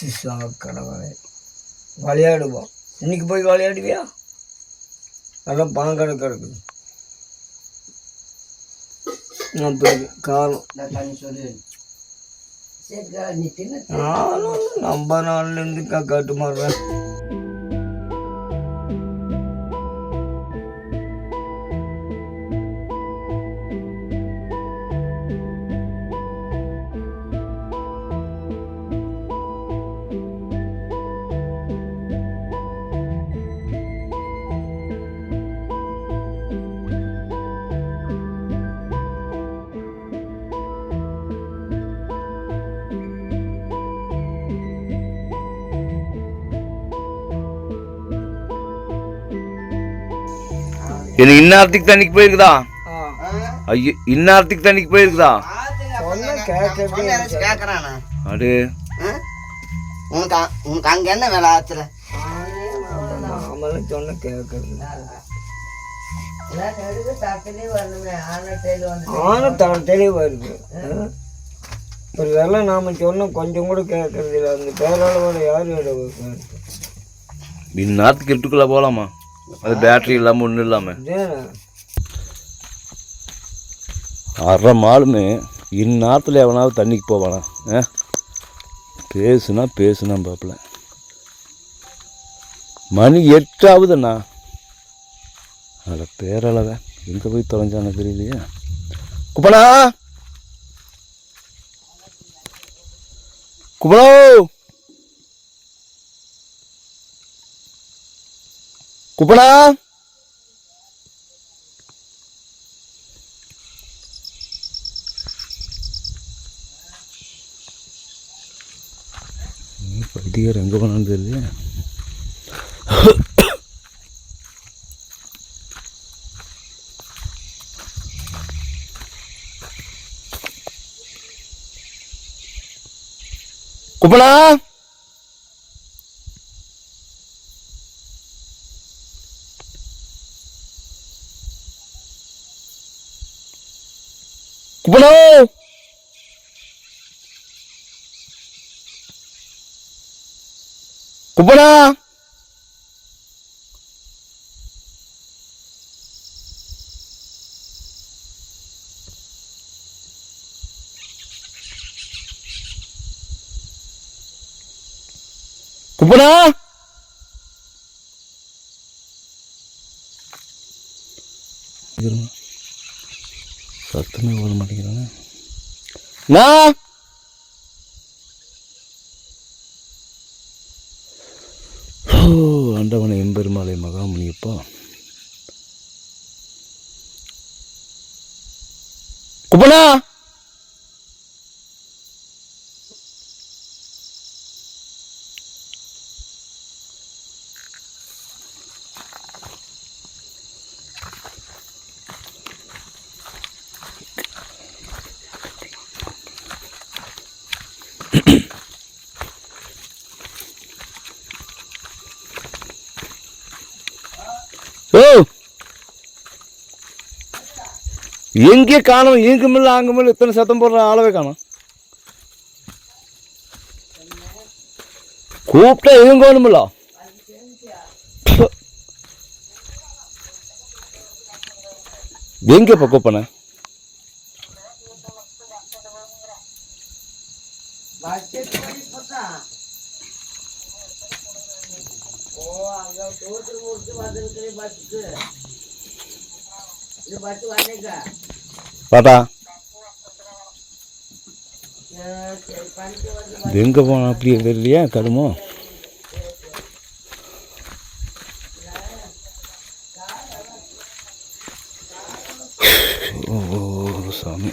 சிசா கடவுளே விளையாடுவோம். இன்னைக்கு போய் விளையாடுவியா? அதான் பாங்கடை கிடக்குது அப்படி காலம் நானும் நம்ம நாள்லேருந்து காட்டு மாறுறேன் எனக்கு இன்னாரத்துக்கு தண்ணிக்கு போயிருக்குதா? ஐயோ இன்னாரத்துக்கு தண்ணிக்கு போயிருக்குதா? அடு. உனக்கு உனக்கு அங்க என்ன வேலை ஆத்துல சொன்ன கேட்கறது ஆன வருது. ஆ? ஒரு வேலை நாம சொன்ன கொஞ்சம் கூட கேட்கறது இல்லை. அந்த பேராளவோட யார் இந்நேரத்துக்கு இருட்டுக்குள்ள போகலாமா அது பேட்டரி இல்லாமல் ஒன்றும் இல்லாமல் இதேனா அரை மாலுமே இந்நேரத்தில் எவனாவது தண்ணிக்கு போவானா? ஆ? பேசுனா பேசுனா பார்ப்பல மணி எட்டாவதுண்ணா அட பேரளவை எங்கே போய் தொலைஞ்சானு தெரியலையே. குப்பனா? குப்பனோ? குப்பனா பைத்தியர் எங்கே போனான்னு தெரியல குப்பனா குப்பனோ குப்பனா குப்பனா இருங்க. சத்தமே வர மாட்டேங்கிறானே நான் ஆண்டவனை எம்பெருமாளை மகாமுனியப்பா. குப்பனா ஓ எங்கே காணும் இங்குமில்ல அங்குமில்ல இத்தனை சத்தம் போடுற ஆளவே காணும்? கூப்பிட்டா இவங்க வேணுமில்ல எங்கப்பா கூப்பன? பாட்டா எங்கே போன அப்படியே தெரியலையா கடுமோ ஓ ஓ, சாமி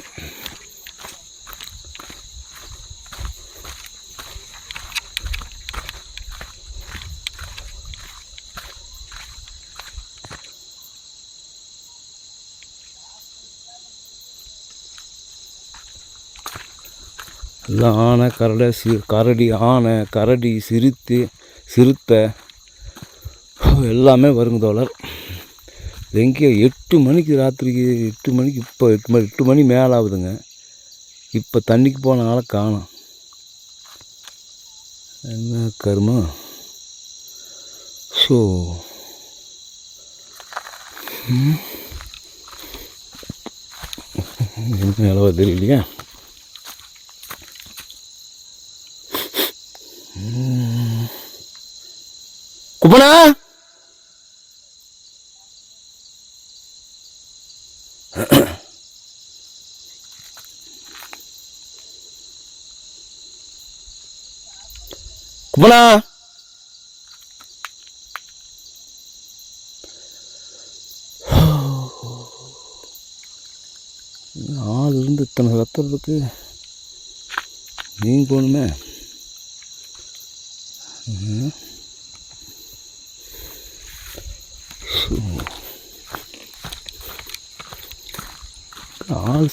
எல்லாம் ஆனை கரடை சி கரடி ஆனை கரடி சிறுத்தை சிறுத்தை எல்லாமே வருங்க தோழர். எங்கே எட்டு மணிக்கு ராத்திரிக்கு எட்டு மணிக்கு இப்போ எட்டு மணி எட்டு மணி மேலே ஆகுதுங்க இப்போ தண்ணிக்கு போன காணும். என்ன கருமா? ஷோ ம். என்ன தெரியலையா? குப்பனா? குப்பனா? ஆள் இருந்து இத்தனை சத்தம் இருக்கு. நீங்க போகணுமே. ஆள்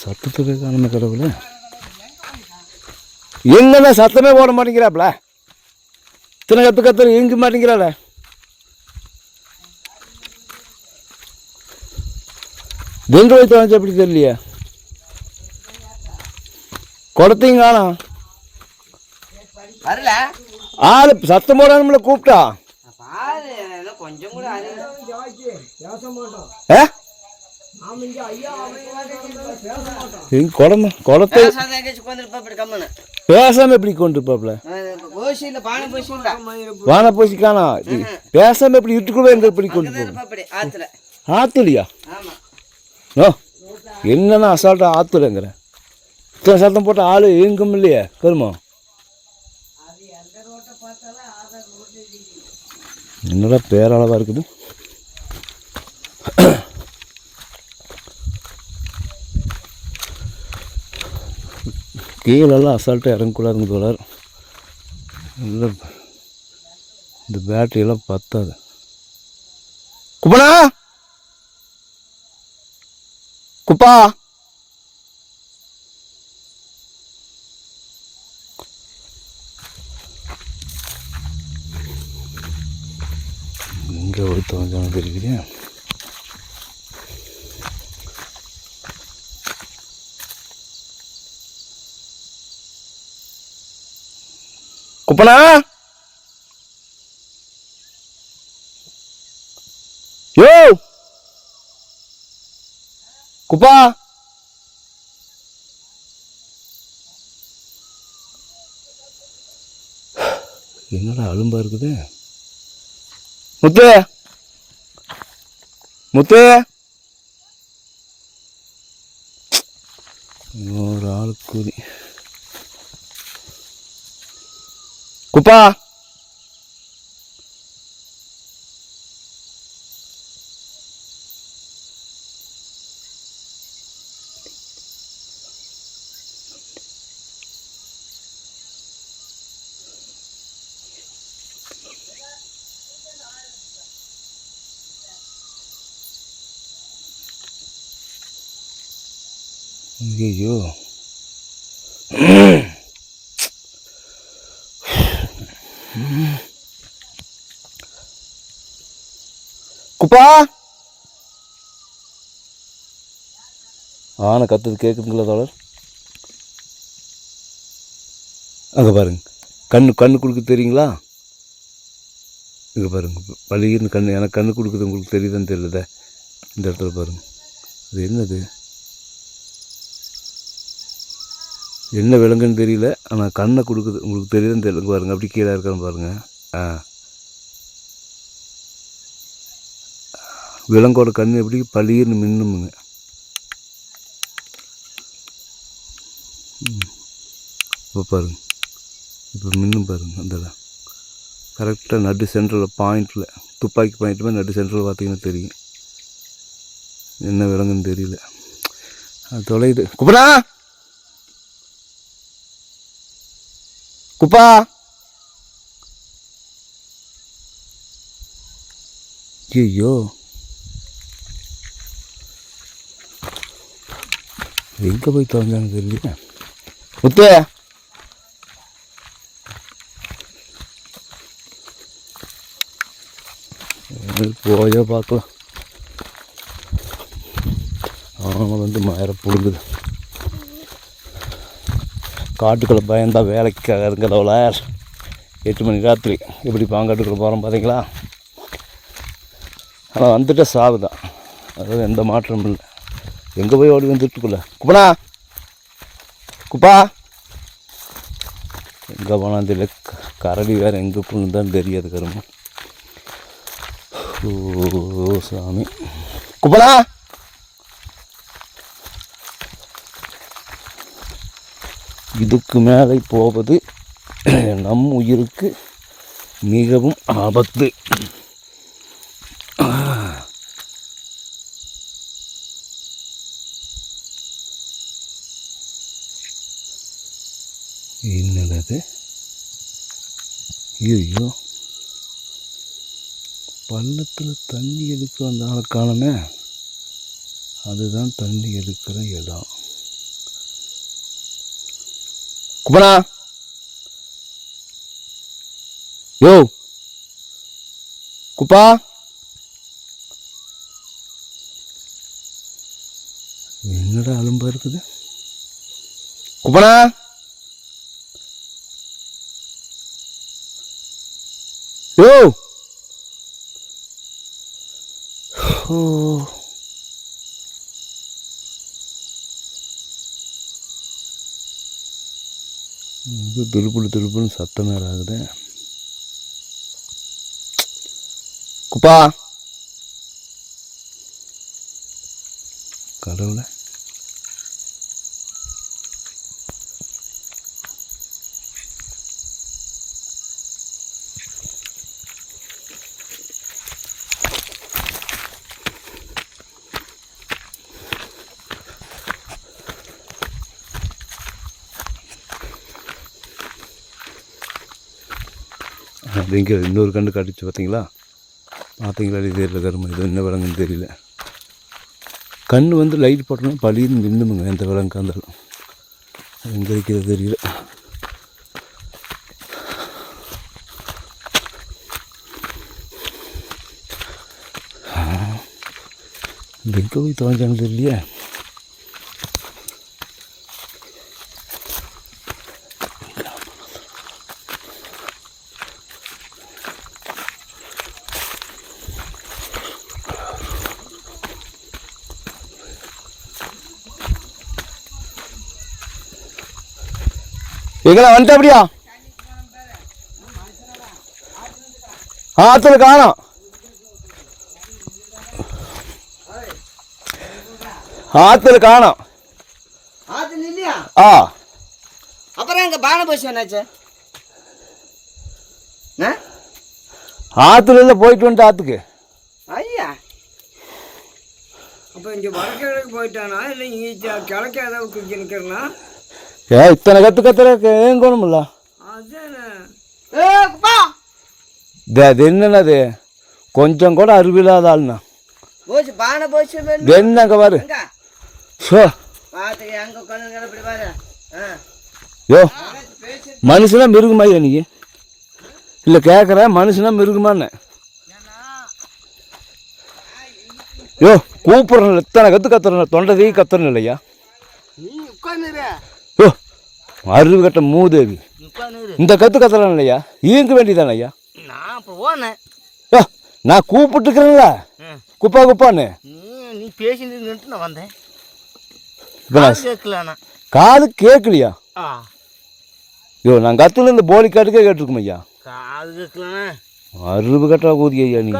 சத்தத்துக்கு காணுமே கடவுளே. எங்கன்னா சத்தமே போட மாட்டேங்கிறாப்ல? இத்தனை கற்று கற்று எங்க மாட்டேங்கிறாள. எங்க வைத்து வாங்க எப்படி தெரியலையே? குடத்தையும் காணும் வரல. ஆள் சத்தம் போடாமல கூப்பிட்டா. இப்படி கம்முன்னு. பேசாம எப்படி கொண்டு இருப்பாப்ல வான பூசி காணோம் பேசாம எப்படி இட்டுக்குள்ள எங்க இப்படி கொண்டு போகும் ஆத்துலியா? ஆமா. ஓ என்னன்னா அசால்ட்டா ஆத்துலங்கிறேன் இத்தனை சத்தம் போட்ட ஆள் எங்கும் இல்லையே கருமா என்னடா பேரளவாக இருக்குது? கீழெல்லாம் அசால்ட்டாக இறங்கக்கூடாதுங்க தோழர். இல்லை இந்த பேட்டரியெல்லாம் பத்தாது. குப்பனா? குப்பா? இங்கே ஒருத்த தொலைஞ்சாமல் தெரியுது குப்பனா? யோ! குப்பா! என்னடா அலும்பா இருக்குது? முத்து முத்து ஒரு ஆள் கூலி குப்பா ஐயோ குப்பா ஆனை கத்துது கேட்குதுங்களா தோழர்? அங்கே பாருங்க. கண்ணு கண்ணு கொடுக்க தெரியுங்களா? இங்கே பாருங்க. பழியிருந்து கண்ணு எனக்கு கண்ணு கொடுக்குது உங்களுக்கு தெரியுதான்னு தெரியலதே. இந்த இடத்துல பாருங்க. அது என்னது? என்ன விலங்குன்னு தெரியல ஆனால் கண்ணை கொடுக்குது. உங்களுக்கு தெரியுதுன்னு தெரியல. பாருங்கள் பாருங்க. அப்படி கீழே இருக்கான்னு பாருங்கள் ஆ. விலங்கோட கண் எப்படி பளிர்னு மின்னுமுங்க ம். இப்போ பாருங்க. இப்போ மின்னும் பாருங்க அந்த கரெக்டாக நடு சென்டரில் பாயிண்டில் துப்பாக்கி பாயிண்ட் மாதிரி நடு சென்டரில் பார்த்தீங்கன்னா தெரியும். என்ன விலங்குன்னு தெரியல. அது தொலையுது. குப்படா குப்பா! ஐயோ எங்கே போய் தொலைஞ்சான்னு தெரியல. முத்து. போயோ பார்க்கலாம். அவன் வந்து மயிர புடுங்குது காட்டுக்குள்ளே பயந்தா வேலைக்கு இருங்கிறவள எட்டு மணி ராத்திரி. எப்படி பாங்காட்டுக்குள்ள போகிறோம் பார்த்தீங்களா ஆனால் வந்துட்ட சாவு தான் அதாவது எந்த மாற்றமும் இல்லை. எங்கே போய் ஓடி வந்துட்டுக்குள்ள குப்பனா? குப்பா? எங்கே போனால் தெரியல. க- கரடி வேறு எங்கே புண்ணுதான் தெரியாது கருமா. ஓ சாமி. குப்பனா? இதுக்கு மேலே போவது நம் உயிருக்கு மிகவும் ஆபத்து என்னது அது ஐயோ பள்ளத்தில் தண்ணி எடுக்க அந்த ஆளை காணுமே. அதுதான் தண்ணி எடுக்கிற இடம். குமரா. யோ. குப்பா. என்னடா அலும்பா இருக்குது? குப்பனா யோ. ஓ. இது துருப்புடு துருப்புன்னு சத்தம் வேறு ஆகுது. குப்பா. கடவுளை. அப்படிங்கிற இன்னொரு கண்டு கடிச்சு பார்த்தீங்களா? பார்த்தீங்களா? இது தெரியல கருமை இது என்ன விலங்குன்னு தெரியல. கண் வந்து லைட் போட்டோன்னா பளின்னு நின்றுமுங்க எந்த விலங்கு இருந்தாலும் எங்கே இருக்கிறது தெரியல. இது எங்கே போய் தொலைஞ்சாங்க தெரியலையே. எங்கடா வந்துட்ட அப்படியா ஆத்துல காணோம். ஆத்துல காணோம். ஆ. அப்புறம் எங்க பானை போச்சு என்னாச்சு? ஆ? ஆத்துல இல்லை போயிட்டு வந்துட்டு ஆத்துக்கு. ஐயா. அப்போ இங்கே வடகிழக்கு போயிட்டானா? இல்லை இங்கே கிழக்கு ஏதாவது நிற்கிறனா ஏ இத்தனை கற்று கத்துற ஏங்கணும்ல அதானே ஏ குப்பா இது அது என்னது கொஞ்சம் கூட அறிவில்லாத ஆளுண்ணா போச்சு பானை போச்சு வேணும். இது என்ன அங்கே பாரு. ஷோ யோ மனுஷனா மிருகுமா நீ? இல்லை கேட்குறேன் மனுஷனா மிருகுமான்னு. யோ கூப்பிட்றேன் எத்தனை கற்று கத்துறேன் தொண்டை தீ கத்துறேன் இல்லையா அறிவு கட்ட மூதேவி. இந்த கற்று கத்துறேன் இல்லையா ஈங்க வேண்டியதானே ஐயா நான் இப்போ போனேன் யோ நான் கூப்பிட்டுக்கிறேன்ல. ம். குப்பா குப்பான்னு. நீ பேசிட்டு நான் வந்தேன். காது கேட்கலையா? ஆ. யோ நான் கத்துல இந்த போலி காட்டுக்கே கேட்டிருக்கோம் ஐயா காது கேட்கலாண்ணா அறிவு கட்டா கூதி ஐயா நீ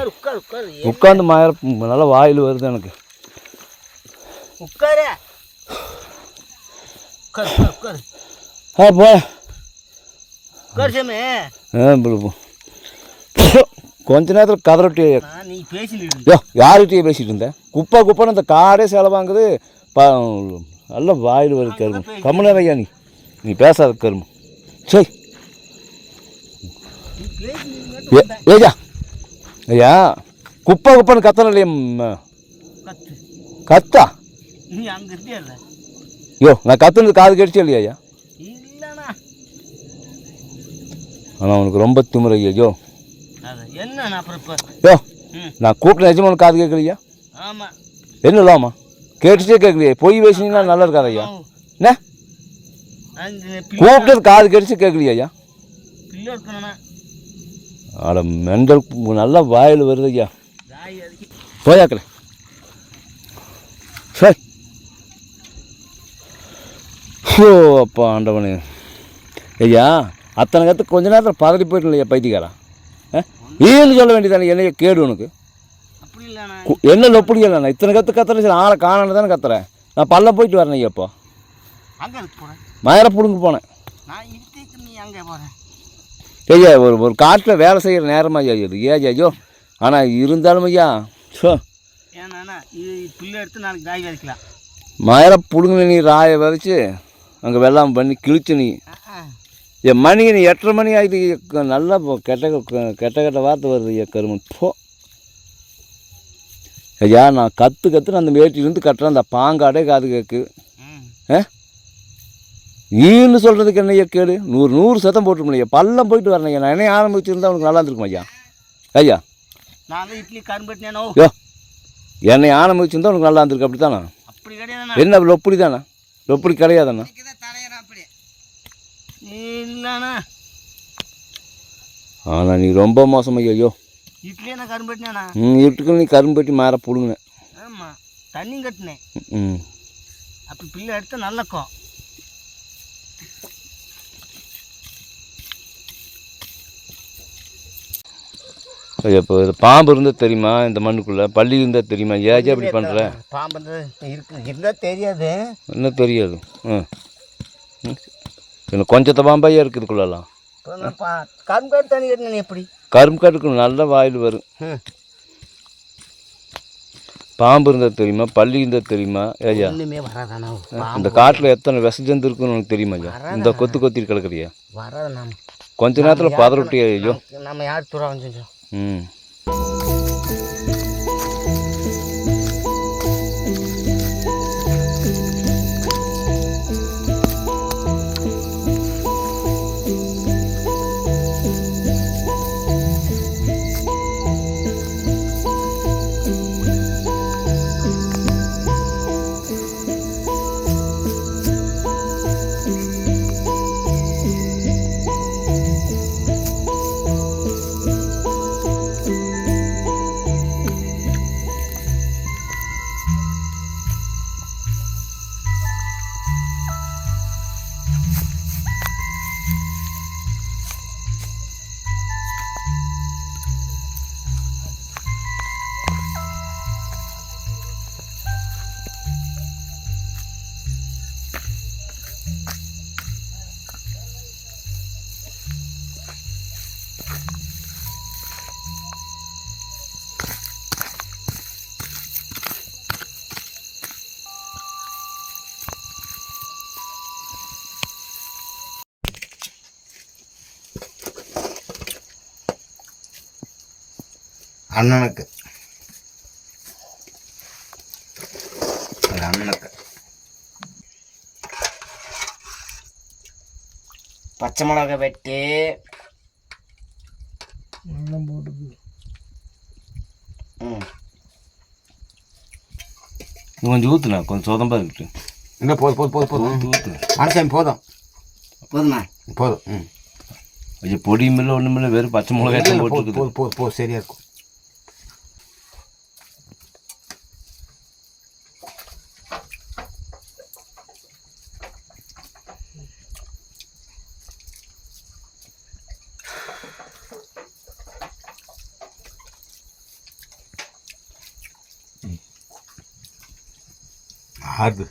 உட்காந்து மாயிர நல்லா வாயில் வருது எனக்கு. உட்காரு உட்காரு உட்காரு. சாமி ஆ போ, போ. கொஞ்ச நேரத்தில் கதறட்டி நீ பேசிட்டு யோ யார்கிட்டயே பேசிட்டு இருந்தேன் குப்பா குப்பான்னு அந்த காடே செலவாங்குது ப நல்ல வாயில் வருது கரும்பு. கம்முனர் ஐயா நீ. நீ பேசாத கரும்பு. சரி. ஏஜா ஐயா குப்பை குப்பைன்னு கத்தன இல்லையா ம், கத்து. ஐயோ நான் கத்துனது காது கடிச்சே இல்லையா ஐயா இல்லண்ணா ஆனால் உனக்கு ரொம்ப திமிரு ஐயா இப்போ? யோ நான் கூப்பிட்ட நிஜமான காது கேட்கலையா? ஆமா. என்ன இல்லாமா? கேட்டுச்சே கேட்கலையே. பொய் பேசினீங்கன்னா நல்லா இருக்காது ஐயா. என்ன? கூப்பிட்டது காது கடிச்சு கேட்கலையா ஐயா? அட மெண்டல் நல்லா வாயில் வருது ஐயா. போயாக்கல சரி ஓ அப்பா ஆண்டவனே. ஐயா அத்தனை கற்று கொஞ்ச நேரத்தில் பதறி போயிட்டு இல்லையா பைத்தியக்காரன்? ஏன்னு சொல்ல வேண்டியதானே என்னைய கேடு உனக்கு? இல்லைண்ணா என்ன லொப்படிக்கல நான் இத்தனை கற்று கத்துறேன் சரி ஆளை காணான்னு தானே கத்துறேன் நான் பல்ல போயிட்டு வரேன் ஐயா இப்போ மயிர பிடுங்க போனேன். ஐயா ஒரு ஒரு காட்டில் வேலை செய்கிற நேரமா ஐயா இது? ஏஜ் ஐயோ ஆனால் இருந்தாலும் ஐயா ஸோ மயிர பிடுங்க நீ ராயை விதைச்சு அங்கே வெள்ளாமை பண்ணி கிழிச்சு நீ. என் மணி நீ எட்டரை மணி ஆகிட்டு நல்லா கெட்ட கெட்ட கெட்ட வார்த்தை வருது ஐயா கருமன் போ. ஐயா நான் கற்று கற்று அந்த வேட்டிலேருந்து கட்டுறேன். அந்த பாங்காடே காது கேக்கு. ம். ஆ? ஈன்னு சொல்கிறதுக்கு என்ன கேடு? நூறு நூறு சத்தம் போட்டு முடியும். பள்ளம் போயிட்டு வரணும் ஐயா. நான் என்ன ஆரம்பிச்சிருந்தா உனக்கு நல்லா இருந்திருக்கும் ஐயா? ஐயா. நான் தான் இட்லி யோ என்னை ஆரம்பிச்சிருந்தா உனக்கு நல்லா இருந்திருக்கு. அப்படி தானே என்ன லொப்படி தானே? லொப்படி கிடையாதாண்ணா? இல்லைண்ணா. ஆனால் நீ ரொம்ப மோசம் ஐயா இட்லியே நான் கரும்பட்டினேண்ணா ம் இருட்டுக்கு நீ கரும்பட்டி மேலே பிடுங்கினேன் ஆமாம் தண்ணியும் கட்டினேன். ம். அப்படி பிள்ளை எடுத்து நல்லக்கும் இப்போ பாம்பு இருந்தால் தெரியுமா இந்த மண்ணுக்குள்ளே? பள்ளி இருந்தால் தெரியுமா? ஏஜா அப்படி பண்ணுற பாம்பு இருக்கு இருந்தால் தெரியாது. என்ன தெரியாது? ம். இன்னும் கொஞ்சத்தை பாம்பாயா இருக்குது இதுக்குள்ளெல்லாம் கரும்பு தண்ணி கட்டினேன் எப்படி? கரும்பு கட்டுக்கணும் நல்ல வாயில் வரும். பாம்பு இருந்தால் தெரியுமா? பள்ளி இருந்தால் தெரியுமா? வராதாண்ணா இந்த காட்டில் எத்தனை விச ஜந்து இருக்குன்னு உனக்கு தெரியுமா ஐயா? இந்த கொத்து கொத்தி கிடக்குறியா? கொஞ்ச நேரத்தில் பதறொட்டியா ஐயோ? நம்ம யார் தூரம் ம். அண்ணனுக்கு. அண்ணனுக்கு. பச்சை மிளகா வெட்டி. எல்லாம் போட்டு ம். கொஞ்சம் ஊற்றுண்ணா கொஞ்சம் சொதம்பா இருக்கட்டும் என்ன போதும் போதும் போதும் போதும் ஊற்று மனசாமி போதும். போதுமா போதும் ம். ஐயா பொடியும் இல்லை ஒன்றும் இல்லை வெறும் பச்சை மிளகாய் இல்ல, இல்ல, போதும் போதும் போதும் போதும் சரியா இருக்கும். ஆறு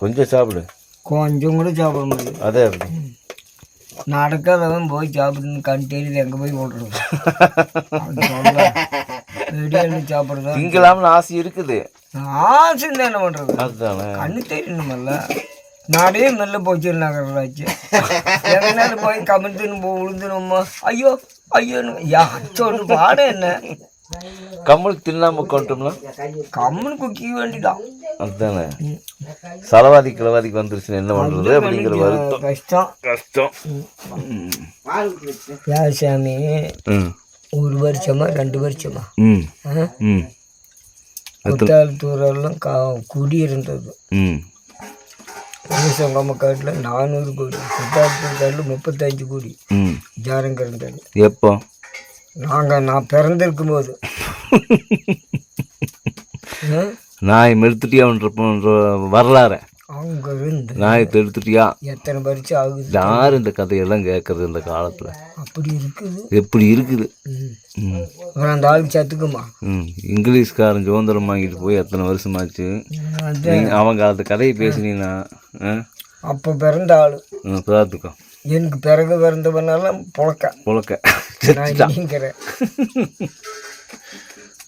கொஞ்சம் சாப்பிடு. கொஞ்சம் கூட சாப்பிட முடியாது அதே அப்படி. நடக்காதவன் போய் சாப்பிடுன்னு கண் தெரியுது எங்கே போய் போட்டுருவோம் வெடியாண்டு சாப்பிட்றதா? திங்கலாம்னு ஆசை இருக்குது. ஆசை என்ன பண்ணுறது அதுதானே. கண்ணு தெரியணுமல்ல நாடே மெல்ல போச்சு நகராச்சு எங்கனாலும் போய் கமிழ்த்துன்னு போ விழுந்துணுமா ஐயோ ஐயோன்னு. யா சொல்லு பாட என்ன. கம்மல் தின்னாம கொண்டோம்னா கம்முன்னு குக்கி வேண்டிதான் அதுதானே சலவாதி கிளவாதிக்கு வந்துருச்சுன்னு என்ன பண்றது? அப்படிங்கிற வருத்தம். கஷ்டம். கஷ்டம். யா சாமி. ம். ஒரு வருஷமா ரெண்டு வருஷமா? ம். ஆ? ம். குட்டாலத்தூரெல்லாம் கா குடி இருந்தது. ம். உங்க காட்டில் நானூறு கோடி குட்டாலத்தூர் காட்டில் முப்பத்தஞ்சு கோடி. ஜாரங்க இருந்தது எப்போ? நாங்கள் நான் பிறந்திருக்கும் போது. ஆ? நாய் மெடுத்துட்டியான்ற வரலாற. அவங்க இருந்து நாயை தெடுத்துட்டியா எத்தனை பரிச்சு ஆகுது? யார் இந்த கதையெல்லாம் கேட்கறது இந்த காலத்தில்? அப்படி இருக்குது. எப்படி இருக்குது? அந்த ஆளுக்கு சத்துக்குமா ம். இங்கிலீஷ்காரன் சுதந்திரம் வாங்கிட்டு போய் எத்தனை வருஷமாச்சு? அவங்க அந்த கதையை பேசுனீங்கன்னா அப்போ பிறந்த ஆள். பார்த்துக்கோ. எனக்கு பிறகு பிறந்தவனால புழக்க. புழக்க.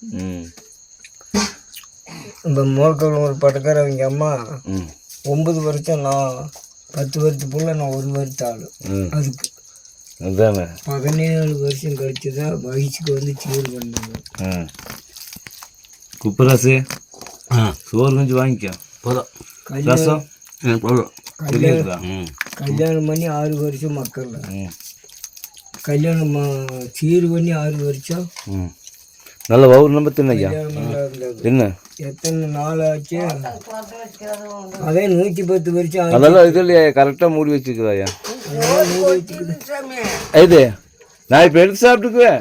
ம். இந்த மோர்க்கல் ஒரு அவங்க அம்மா. ம். ஒன்பது வருஷம் நான் பத்து வருஷத்து புள்ள நான் ஒரு வருஷ ஆள் ம். அதுக்கு அதுதானே பதினேழு வருஷம் கழிச்சு தான் வயசுக்கு வந்து சீர் பண்ணாங்க ம். குப்பராசு? ஆ. சோறு கொஞ்சம் வாங்கிக்கோ. போதும். கல்யாணம். ரசம்? போதும். கல்யாணம். பண்ணி ஆறு வருஷம் மக்கள் ம். கல்யாணம் ம- சீர் பண்ணி ஆறு வருஷம். ம். நல்ல வவுர் நம்ப தின்னையா? கல்யாணம் பண்ணா இருந்தது என்ன? எத்தனை நாள் ஆச்சு அதே நூற்றி பத்து வருஷம் அதெல்லாம் இது இல்லையா? கரெக்டாக மூடி வச்சுக்கிறாயா. இது நான் இப்போ எடுத்து சாப்பிட்டுக்குவேன்.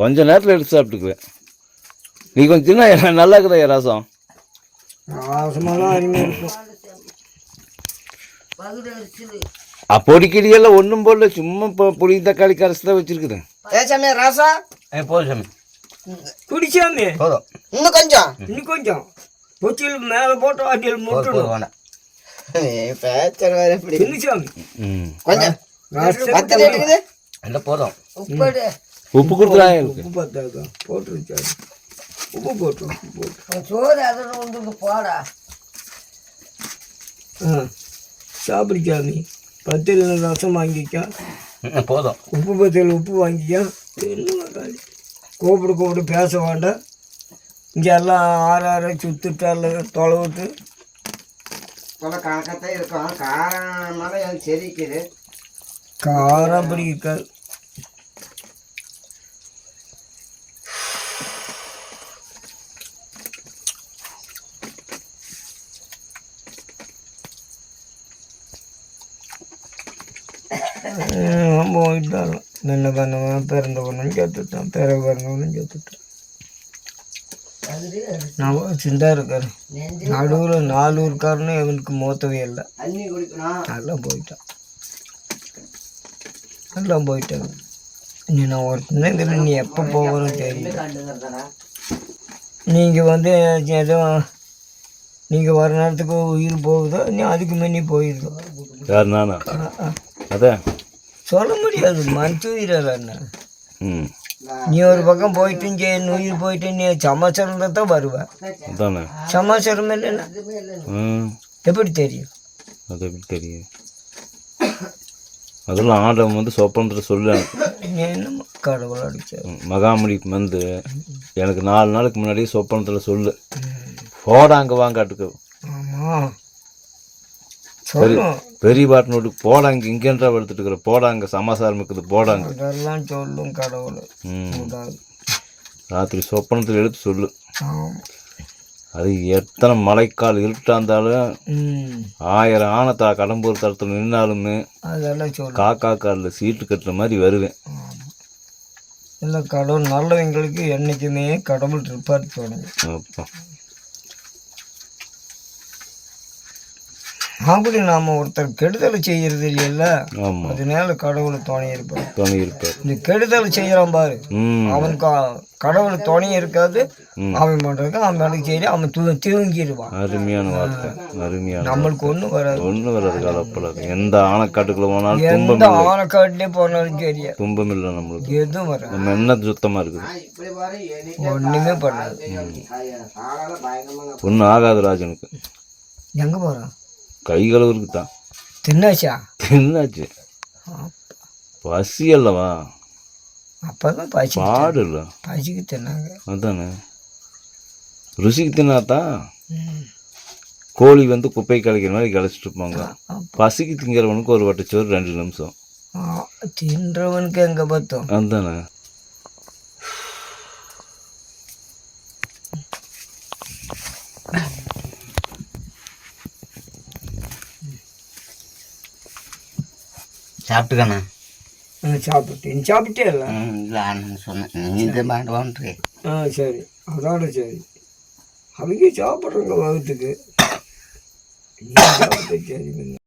கொஞ்ச நேரத்தில் எடுத்து சாப்பிட்டுக்குவேன். நீ கொஞ்சம் தின்னா நல்லா இருக்குதா ரசம்? பொடிக்கடியெல்லாம் ஒன்றும் போடல. சும்மா இப்போ பொடி தக்காளி கரைச்சி தான் வச்சுருக்குது ஏ சாமி ராசா ஏ போதும் சாமி. குடிச்சாமே? போதும். இன்னும் கொஞ்சம். இன்னும் கொஞ்சம். பொச்சில் மேலே போட்டு வாட்டியில் முட்டணும். வேண்டாம் பேச்சர் வேற எப்படி தின்னுச்சாமி? ம். கொஞ்சம். ரசம் பத்து ரேட்டுக்குது இல்லை போதும். உப்பு உப்பு பார்த்தாக்கா போட்டுருச்சாரு உப்பு போட்டு உப்பு போட்டு. சோறு போடா. ஆ பத்தில் ரசம் வாங்கிக்கா போதும். உப்பு பத்தில் உப்பு வாங்கிக்கா என்ன கூப்பிடு கூப்பிடு பேச வேண்டாம். இங்கே எல்லாம் ஆறு ஆறு சுத்துட்டால தொலைவிட்டு. போல கணக்கத்தான் இருக்கும். காரம்னால எனக்கு செரிக்குது. காரம் அப்படி இருக்காது போயிட்டான் நின்ன பண்ணவன் பிறந்தவனும் சேர்த்துட்டான் பிற பிறந்தவனும் சேர்த்துட்டான் நான் சிந்தா இருக்காரு. நடுவில் நாலு ஊருக்காரனு இவனுக்கு மூத்தவே இல்லை. எல்லாம் போயிட்டான். எல்லாம் போயிட்டாங்க. நீ நான் ஒருத்தனே இதில் நீ எப்போ போகணும்னு தெரியல. நீங்கள் வந்து எதுவும் நீங்கள் வர நேரத்துக்கு உயிர் போகுதோ நீ அதுக்கு முன்னே போயிருக்கோம். அதான். சொல்ல முடியாது மனசு உயிரில் என்ன ம். நீ ஒரு பக்கம் போயிட்டு இங்கே உயிர் போயிட்டு நீ சமாச்சாரம் தான் வருவ. சமாச்சாரம் இல்லைன்னா எப்படி தெரியும்? அது எப்படி தெரியும்? அதெல்லாம் ஆண்டவன் வந்து சொப்பனத்தை சொல்லு கடவுள் அடிச்சார் ம், மகாமணி வந்து எனக்கு நாலு நாளுக்கு முன்னாடியே சொப்பனத்தில் சொல்லு. அங்கே வாங்காட்டுக்கு. ஆமாம் பெரிய பாட்டு நோட்டுக்கு போடாங்க இங்கேன்றா எடுத்துட்டு இருக்கிற போடாங்க சமாசாரம் இருக்குது போடாங்க. அதெல்லாம் சொல்லும் கடவுள். ராத்திரி சொப்பனத்தில் எடுத்து சொல்லு. அது எத்தனை மழைக்கால் இருட்டா இருந்தாலும் ஆயிரம் ஆனத்தா கடம்பூர் தரத்தில் நின்னாலுமே காக்கா காலில் சீட்டு கட்டுற மாதிரி வருவேன். இல்லை கடவுள் நல்லவங்களுக்கு என்றைக்குமே கடவுள் இருப்பார் தோணுது அப்படி நாம் ஒருத்தர் கெடுதல் செய்யறது இல்லைல்ல அதனால கடவுள் துணை இருப்பார். துணை இருப்பார் இந்த கெடுதல் செய்யறான் பாரு. ம். அவனுக்கு அ- கடவுள் துணை இருக்காது. அவன் பண்றதுக்கு அவன் வேலைக்கு செய்ய அவன் தூ தூங்கிடுவான். அருமையான வார்த்தை. அருமையான நம்மளுக்கு ஒன்றும் வராது. ஒன்றும் வராது கலப்படாது. எந்த ஆணைக்காட்டுக்குள்ள போனாலும் துன்பம் எந்த ஆனைக்காட்டிலே போனாலும் சரியா துன்பம் இல்லை நம்மளுக்கு. எதுவும் வராது. நம்ம என்ன சுத்தமாக இருக்குது. ஒன்றுமே பண்ணாது. ஒன்றும் ஆகாது ராஜனுக்கு. எங்கே போகிறான் கை கழுவுறதுக்கு தான் தின்னாச்சா. என்னாச்சு பசி அல்லவா அப்போ தான் பசி பாடு இல்லை பசிக்கு தின்னாங்க. அதானே. ருசிக்கு தின்னாதான். கோழி வந்து குப்பை கலைக்கிற மாதிரி கலைச்சிட்டு இருப்பாங்க பசிக்கு திங்கிறவனுக்கு ஒரு வட்டச்சோறு ரெண்டு நிமிஷம். தின்றவனுக்கு எங்கே பார்த்தோம் அதுதானே சாப்பிட்டுக்கண்ணா. ஆ சாப்பிட்டு இல்லை? இல்லை நான் சொன்னேன். நீ இந்த ஆ சரி. அதோட சரி. அவங்க சாப்பிட்றவங்க வகுத்துக்கு. நீ சாப்பிட்டு சரி பண்ண